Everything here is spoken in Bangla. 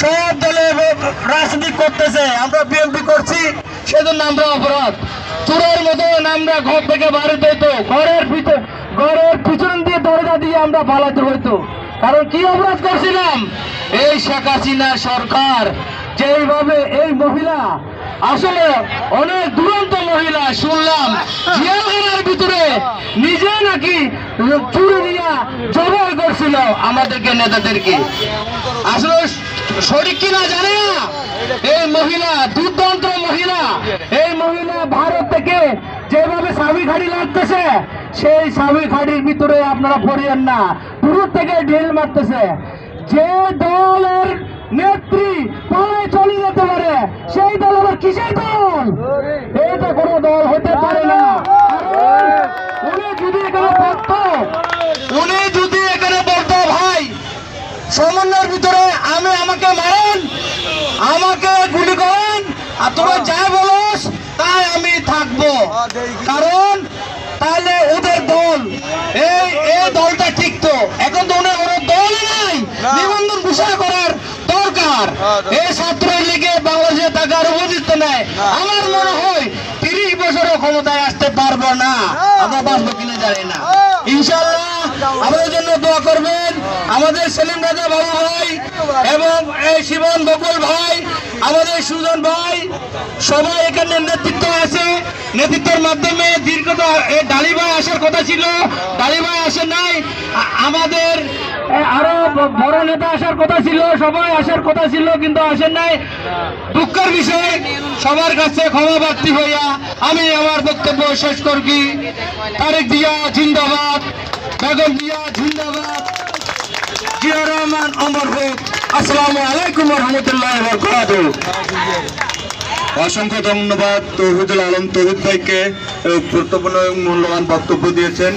সব দলে রাজনীতি করতেছে, আমরা বিএনপি করছি, সেজন্য আমরা অপরাধ। চোরের মতো আমরা ঘর থেকে বাড়িতে হইতো ঘরের ভিতর ঘরের পিছন দিয়ে দরজা দিয়ে আমরা পালাতে হইতো। কারণ কি অপরাধ করছিলাম? এই শেখ হাসিনা সরকার, যেইভাবে এই মহিলা, আসলে অনেক দুরন্ত মহিলা, শুনলাম জিয়াখানার ভিতরে নিজে নাকি চুরি দিয়া জবাই করছিল আমাদেরকে, নেতাদেরকে। আসলে সঠিক কিনা জানে না? এই মহিলা, দুর্দান্ত মহিলা, এই মহিলা ভারত থেকে যেভাবে স্বামী খাড়ি লাগতেছে, সেই স্বামী খাড়ির ভিতরে আপনারা পড়িয়েন না। দূর থেকে ঢিল মারতেছে। যে দলের নেত্রী পায়ে চলে যেতে পারে, সেই দল আবার কিসের দল এটা কোনো দল হতে পারে না কারণ উনি যদি এখানে থাকতো উনি যদি এখানে বলতো ভাই সমন্বয়ের ভিতরে আমি আমাকে মারেন আমাকে গুলি করেন আর তোমরা যা বলোস তাই আমি থাকব। কারণ তাহলে ওদের দল এই এই দলটা টিকতো এখন তো ওনার ওনার দলই নাই। নিবন্ধন ঘোষণা করার দরকার। এই ছাত্র লীগে বাংলাদেশে থাকার উপযুক্ত নাই। আমার মনে হয় তিরিশ বছরও ক্ষমতায় আসতে পারব না। আমরা বাঁচবো কিনা জানি না। ইনশাল্লাহ আমাদের জন্য দোয়া করবেন। আমাদের সেলিম রাজা বাবু ভাই এবং শিবন বকুল ভাই, আমাদের সুজন ভাই, সবাই এখানে নেতৃত্ব আছে। নেতৃত্বের মাধ্যমে দীর্ঘত এই ডালিভাই আসার কথা ছিল। ডালিভাই আসে নাই। আমাদের আরও বড় নেতা আসার কথা ছিল, সবাই আসার কথা ছিল, কিন্তু আসেন নাই। দুঃখের বিষয়, সবার কাছে ক্ষমা প্রার্থী হইয়া আমি আমার বক্তব্য শেষ করছি। তারেক দিয়া জিন্দাবাদ। আলাইকুম অসংখ্য ধন্যবাদ তৌহিদুল আলম তৌহিদ ভাইকে গুরুত্বপূর্ণ এবং মূল্যবান বক্তব্য দিয়েছেন।